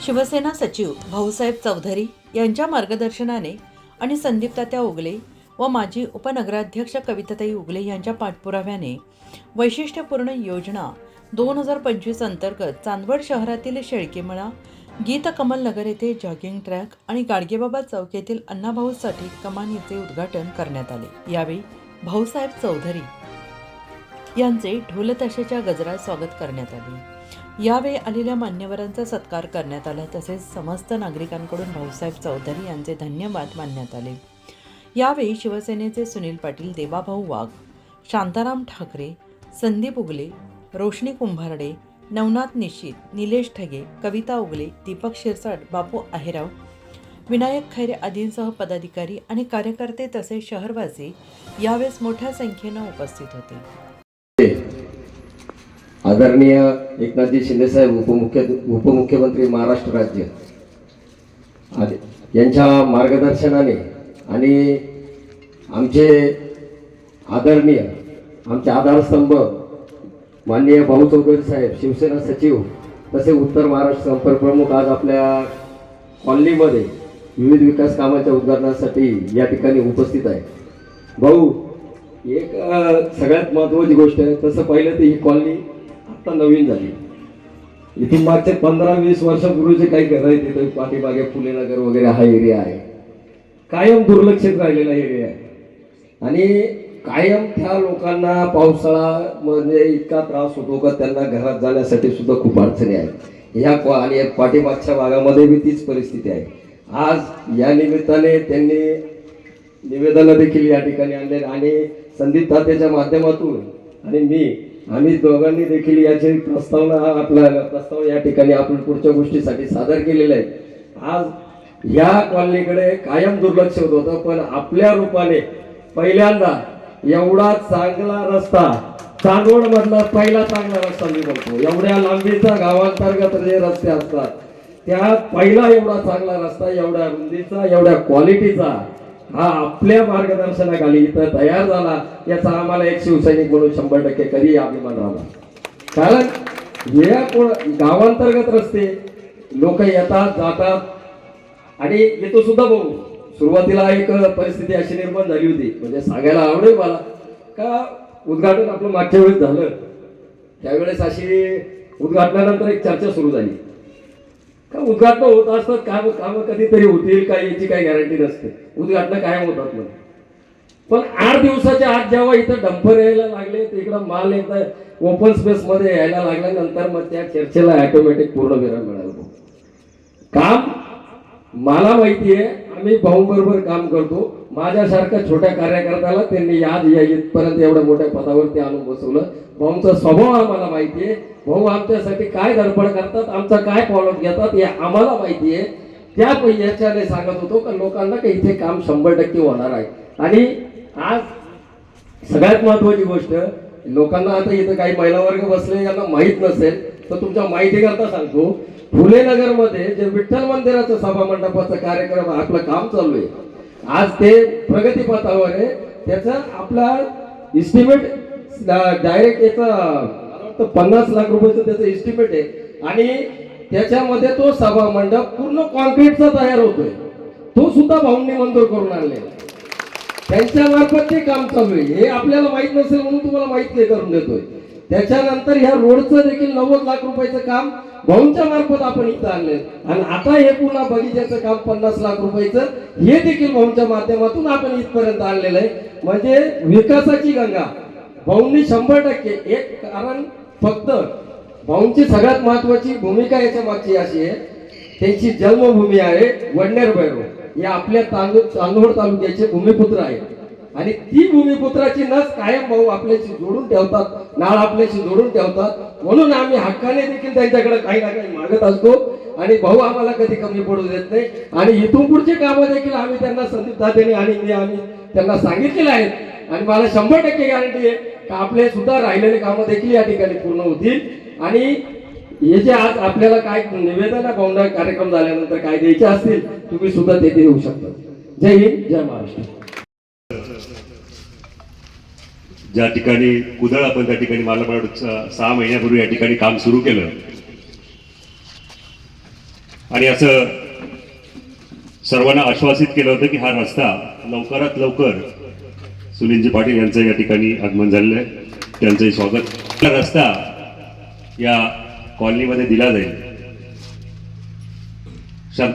शिवसेना सचिव भाऊसाहेब चौधरी यांच्या मार्गदर्शनाने आणि संदीप तात्या उगले व माजी उपनगराध्यक्ष कविताताई उगले यांच्या पाठपुराव्याने वैशिष्ट्यपूर्ण योजना दोन हजार पंचवीस अंतर्गत चांदवड शहरातील शेळकेमळा गीत कमलनगर येथे जॉगिंग ट्रॅक आणि गाडगेबाबा चौक येथील अण्णाभाऊसाठी कमानीचे उद्घाटन करण्यात आले. यावेळी भाऊसाहेब चौधरी यांचे ढोलताशाच्या गजरात स्वागत करण्यात आले. यावेळी आलेल्या मान्यवरांचा सत्कार करण्यात आला तसेच समस्त नागरिकांकडून भाऊसाहेब चौधरी यांचे धन्यवाद मानण्यात आले. यावेळी शिवसेनेचे सुनील पाटील देवाभाऊ वाघ शांताराम ठाकरे संदीप उगले रोशनी कुंभारडे नवनाथ निश्चित निलेश ठगे कविता उगले दीपक शिरसाट बापू आहेराव विनायक खैरे आदींसह पदाधिकारी आणि कार्यकर्ते तसेच शहरवासी यावेळेस मोठ्या संख्येनं उपस्थित होते. आदरणीय एकनाथजी शिंदेसाहेब उपमुख्य उपमुख्यमंत्री महाराष्ट्र राज्य. यांच्या मार्गदर्शनाने आणि आमचे आदरणीय आमचे आधारस्तंभ माननीय भाऊ चौधरी साहेब शिवसेना सचिव तसे उत्तर महाराष्ट्र संपर्क प्रमुख आज आपल्या कॉलनीमध्ये विविध विकास कामाच्या उद्घाटनासाठी या ठिकाणी उपस्थित आहे भाऊ एक सगळ्यात महत्वाची गोष्ट आहे तसं पाहिलं तर ही कॉलनी आत्ता नवीन झाली. इथून मागचे पंधरा वीस वर्षापूर्वीचे काही घर आहे तिथे पाठीमागे फुले नगर वगैरे हा एरिया आहे. कायम दुर्लक्षित राहिलेला एरिया आहे. आणि कायम त्या लोकांना पावसाळा म्हणजे इतका त्रास होतो का त्यांना घरात जाण्यासाठी सुद्धा खूप अडचणी आहेत. ह्या आणि या पाठीमागच्या भागामध्ये बी तीच परिस्थिती आहे. आज या निमित्ताने त्यांनी निवेदनं देखील या ठिकाणी आणले आणि संदीप तात्याच्या माध्यमातून आणि मी आम्ही दोघांनी देखील याची प्रस्तावना आपला प्रस्ताव या ठिकाणी आपण पुढच्या गोष्टीसाठी सादर केलेला आहे. आज या कॉलनीकडे कायम दुर्लक्ष होत होतं पण आपल्या रूपाने पहिल्यांदा एवढा चांगला रस्ता चांदवड मधला पहिला चांगला रस्ता मी बघतो. एवढ्या लांबीचा गावांतर्गत जे रस्ते असतात त्या पहिला एवढा चांगला रस्ता एवढ्या रुंदीचा एवढ्या क्वालिटीचा हा आपल्या मार्गदर्शनाखाली इथं तयार झाला. याचा आम्हाला एक शिवसैनिक म्हणून शंभर टक्के कधी अभिमान राहिला कारण या कोण- गावांतर्गत रस्ते लोक येतात जातात. आणि येतो सुद्धा बघू. सुरुवातीला एक परिस्थिती अशी निर्माण झाली होती. म्हणजे सांगायला आवडेल मला. का उद्घाटन आपलं मागच्या वेळेस झालं. त्यावेळेस अशी उद्घाटनानंतर एक चर्चा सुरू झाली. उद्घाटन होत असतात काम काम कधीतरी होतील का याची काही गॅरंटी नसते. उद्घाटन कायम होतात मग. पण आठ दिवसाच्या आत जेव्हा इथं डंपर यायला लागले तिकडं माल एकदा ओपन स्पेस मध्ये यायला लागल्यानंतर मग त्या चर्चेला ऑटोमॅटिक पूर्ण विराम मिळाला काम मला माहिती आहे आम्ही भाऊंबरोबर काम करतो. माझ्यासारख्या छोट्या कार्यकर्त्याला त्यांनी याद या इथपर्यंत एवढ्या मोठ्या पदावरती आणून बसवलं. भाऊंचा स्वभाव आम्हाला माहिती आहे भाऊ आमच्यासाठी काय धडपड करतात आमचा काय फॉलोअप घेतात हे आम्हाला माहिती आहे त्या याच्याने सांगत होतो का लोकांना का इथे काम शंभर टक्के होणार आहे. आणि आज सगळ्यात महत्वाची गोष्ट लोकांना आता इथं काही महिला वर्ग बसले यांना माहीत नसेल तर तुमच्या माहितीकरता सांगतो फुले नगरमध्ये जे विठ्ठल मंदिराचं सभा मंडपाचा कार्यक्रम आपलं काम चालू आहे. आज ते प्रगतीपथावर आहे. त्याचा आपला इस्टिमेट डायरेक्ट याचा पन्नास लाख रुपयाचं त्याचं इस्टिमेट आहे. आणि त्याच्यामध्ये तो सभा मंडप पूर्ण कॉन्क्रीटचा तयार होतोय. तो सुद्धा भाऊंनी मंजूर करून आणलेला त्यांच्या मार्फत ते काम चालू आहे. हे आपल्याला माहीत नसेल म्हणून तुम्हाला माहिती करून देतोय. त्याच्यानंतर ह्या रोडचं देखील नव्वद लाख रुपयाचं काम भाऊंच्या मार्फत आपण इथं आणले आणि आता हे पुन्हा बगीच्याचं काम पन्नास लाख रुपयाचं हे देखील भाऊंच्या माध्यमातून आपण इथपर्यंत आणलेलं आहे. म्हणजे विकासाची गंगा. भाऊंनी शंभर टक्के एक कारण फक्त भाऊंची सगळ्यात महत्वाची भूमिका याच्या मागची अशी आहे. त्यांची जन्मभूमी आहे वडनेर भैरव. हे आपल्या तांदूळ चांदोड तालुक्याचे भूमिपुत्र आहेत. आणि ती भूमिपुत्राची नस कायम भाऊ आपल्याशी जोडून ठेवतात नाळ आपल्याशी जोडून ठेवतात. म्हणून आम्ही हक्काने देखील त्यांच्याकडे काही ना काही मागत असतो. आणि भाऊ आम्हाला कधी कमी पडू देत नाही. आणि इथून पुढची कामं देखील आम्ही त्यांना संदीप दादेने आणि मी आम्ही त्यांना सांगितलेले आहेत. आणि मला शंभर टक्के गॅरंटी आहे का आपले सुद्धा राहिलेले कामं देखील या ठिकाणी पूर्ण होतील. आणि हे जे आज आपल्याला काय निवेदन भावना कार्यक्रम झाल्यानंतर काय द्यायचे असतील तुम्ही सुद्धा ते देऊ शकता. जय हिंद जय महाराष्ट्र. ज्या ठिकाणी कुदळ आपण त्या ठिकाणी मला वाटतं सहा महिन्यापूर्वी या ठिकाणी काम सुरू केलं. आणि असं सर्वांना आश्वासित केलं होतं की हा रस्ता लवकरात लवकर सुनीलजी पाटील यांचं या ठिकाणी आगमन झालेलं आहे. त्यांचंही स्वागत. रस्ता या कॉलनीमध्ये दिला जाईल. शांत.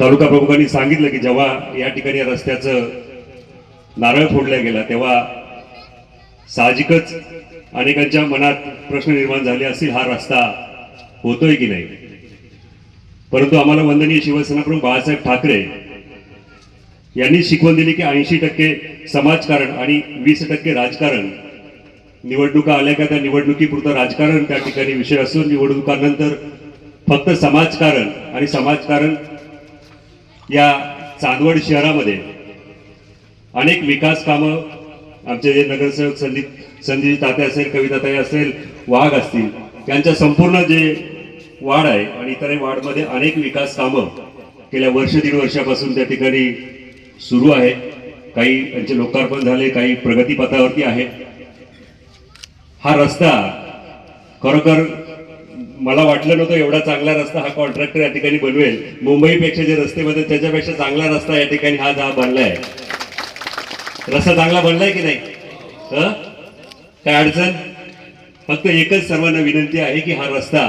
तालुका प्रमुखांनी सांगितलं की जेव्हा या ठिकाणी या रस्त्याचं नारळ फोडला गेला तेव्हा साहजिकच अनेकांच्या मनात प्रश्न निर्माण झाले असतील हा रस्ता होतोय की नाही? परंतु आम्हाला वंदनीय शिवसेना प्रमुख बाळासाहेब ठाकरे यांनी शिकवण दिली की ऐंशी टक्के समाजकारण आणि वीस टक्के राजकारण निवडणुका आल्या का त्या निवडणुकीपुरतं राजकारण त्या ठिकाणी विषय असून निवडणुकानंतर फक्त समाजकारण आणि समाजकारण या चांदवड शहरामध्ये अनेक विकास कामं आमचे जे नगरसेवक संदीप संदीप ताते असेल कविताताई असेल वाघ असतील त्यांच्या संपूर्ण जे वाढ आहे आणि इतर वाढमध्ये अनेक विकास कामं गेल्या वर्ष दीड वर्षापासून त्या ठिकाणी सुरू आहे काही त्यांचे लोकार्पण झाले काही प्रगतीपथावरती आहे. हा रस्ता खरोखर मला वाटलं नव्हतं एवढा चांगला रस्ता हा कॉन्ट्रॅक्टर या ठिकाणी बनवेल. मुंबईपेक्षा जे रस्ते बनवेल त्याच्यापेक्षा चांगला रस्ता या ठिकाणी हा जा आहे रस्ता चांगला बनलाय की नाही? काय अडचण? फक्त एकच सर्वांना विनंती आहे की हा रस्ता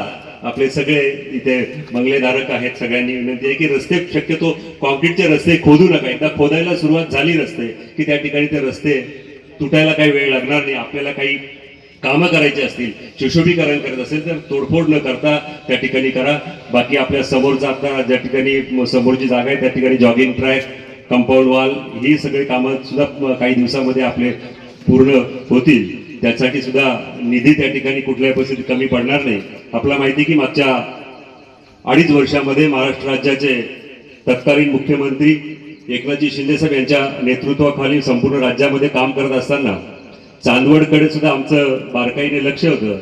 आपले सगळे इथे बंगलेधारक आहेत सगळ्यांनी विनंती आहे की रस्ते शक्यतो कॉन्क्रीटचे रस्ते खोदू नका. एकदा खोदायला सुरुवात झाली रस्ते की त्या ठिकाणी ते रस्ते तुटायला काही वेळ लागणार नाही. आपल्याला काही कामं करायची असतील शिशोभीकरण करत असेल तर तोडफोड न करता त्या ठिकाणी करा. बाकी आपल्यासमोर जाता ज्या ठिकाणी समोरची जागा आहे त्या ठिकाणी जॉगिंग ट्रॅक कंपाऊंड वॉल ही सगळी कामं सुद्धा काही दिवसामध्ये आपले पूर्ण होतील. त्यासाठी सुद्धा निधी त्या ठिकाणी कुठल्याही परिस्थितीत कमी पडणार नाही. आपल्याला माहिती की मागच्या अडीच वर्षामध्ये महाराष्ट्र राज्याचे तत्कालीन मुख्यमंत्री एकनाथजी शिंदेसाहेब यांच्या नेतृत्वाखाली संपूर्ण राज्यामध्ये काम करत असताना चांदवडकडे सुद्धा आमचं बारकाईने लक्ष होतं.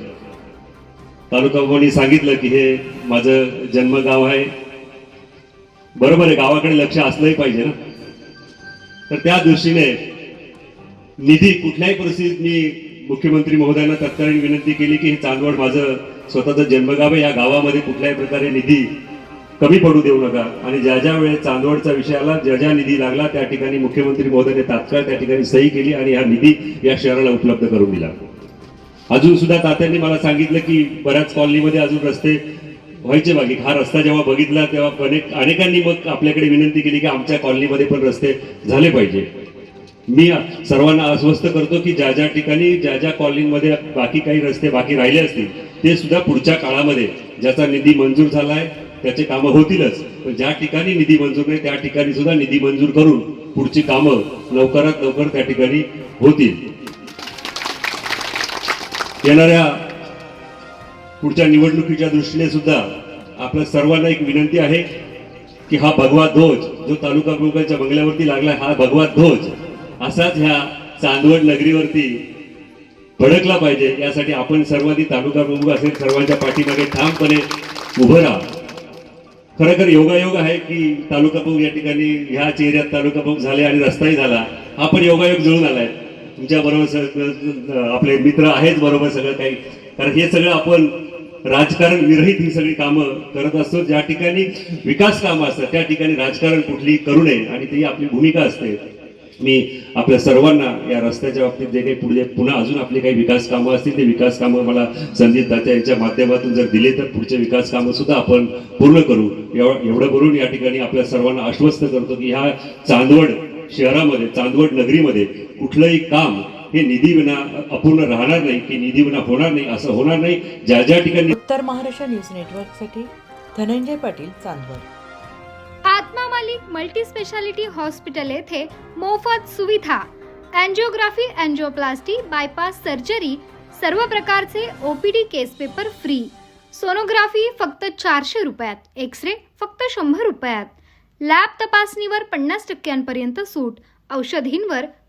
तालुकाभवनी सांगितलं की हे माझं जन्मगाव आहे. बरोबर आहे गावाकडे लक्ष असलंही पाहिजे ना. तर त्या दृष्टीने निधी कुठल्याही परिस्थितीत मी मुख्यमंत्री महोदयांना तत्कालीन विनंती केली की हे चांदवड माझं स्वतःचं जन्मगाव आहे. या गावामध्ये कुठल्याही प्रकारे निधी कमी पडू देऊ नका. आणि ज्या ज्या वेळेस चांदवडचा विषय आला ज्या ज्या निधी लागला त्या ठिकाणी मुख्यमंत्री महोदयाने तात्काळ त्या ठिकाणी सही केली आणि हा निधी या शहराला उपलब्ध करून दिला. अजून सुद्धा तात्यांनी मला सांगितलं की बऱ्याच कॉलनीमध्ये अजून रस्ते व्हायचे बाकी. हा रस्ता जेव्हा बघितला तेव्हा अनेक अनेकांनी मग आपल्याकडे विनंती केली की आमच्या कॉलनीमध्ये पण रस्ते झाले पाहिजे. मी सर्वांना अस्वस्थ करतो की ज्या ज्या ठिकाणी ज्या ज्या कॉलनीमध्ये बाकी काही रस्ते बाकी राहिले असतील ते सुद्धा पुढच्या काळामध्ये ज्याचा निधी मंजूर झालाय त्याचे कामं होतीलच. पण ज्या ठिकाणी निधी मंजूर नाही त्या ठिकाणी सुद्धा निधी मंजूर करून पुढची कामं लवकरात लवकर त्या ठिकाणी होतील. येणाऱ्या पुढच्या निवडणुकीच्या दृष्टीने सुद्धा आपल्या सर्वांना एक विनंती आहे की हा भगवा ध्वज जो तालुका प्रमुखांच्या बंगल्यावरती लागला हा भगवा ध्वज असाच ह्या चांदवड नगरीवरती भडकला पाहिजे. यासाठी आपण सर्वांनी तालुका प्रमुख असेल सर्वांच्या पाठीमागे ठामपणे उभं राहा खरं खर योगायोग आहे की तालुका प्रमुख या ठिकाणी ह्या चेहऱ्यात तालुका प्रमुख झाले आणि रस्ताही झाला. हा पण योगायोग जुळून आलाय. तुमच्या बरोबर आपले मित्र आहेत बरोबर सगळं काही. कारण हे सगळं आपण राजकारण विरहित ही सगळी कामं करत असतो. ज्या ठिकाणी विकास कामं असतात त्या ठिकाणी राजकारण कुठली करू नये आणि ती आपली भूमिका असते. मी आपल्या सर्वांना या रस्त्याच्या बाबतीत जे काही पुढे पुन्हा अजून आपली काही विकास कामं असतील ते विकास कामं मला संदीप दात्या यांच्या माध्यमातून जर दिले तर पुढचे विकास कामं सुद्धा आपण पूर्ण करू. एवढं करून या ठिकाणी आपल्या सर्वांना आश्वस्त करतो की ह्या चांदवड शहरामध्ये चांदवड नगरीमध्ये कुठलंही काम हे निधी विना अपूर्ण राहणार नाही की निधी विना होणार नाही असं होणार नाही. ज्या ज्या ठिकाणी उत्तर महाराष्ट्र न्यूज नेटवर्कसाठी Dhananjay Patil Chandwad. Atma Malik multi speciality hospital येथे मोफत सुविधा. अँजिओग्राफी अँजिओप्लास्टी बायपास सर्जरी सर्व प्रकारचे O P D case paper free. Sonography फक्त चारशे रुपयात एक्स रे फक्त शंभर रुपयात. लॅब तपासणीवर पन्नास टक्क्यांपर्यंत सूट. औषधींवर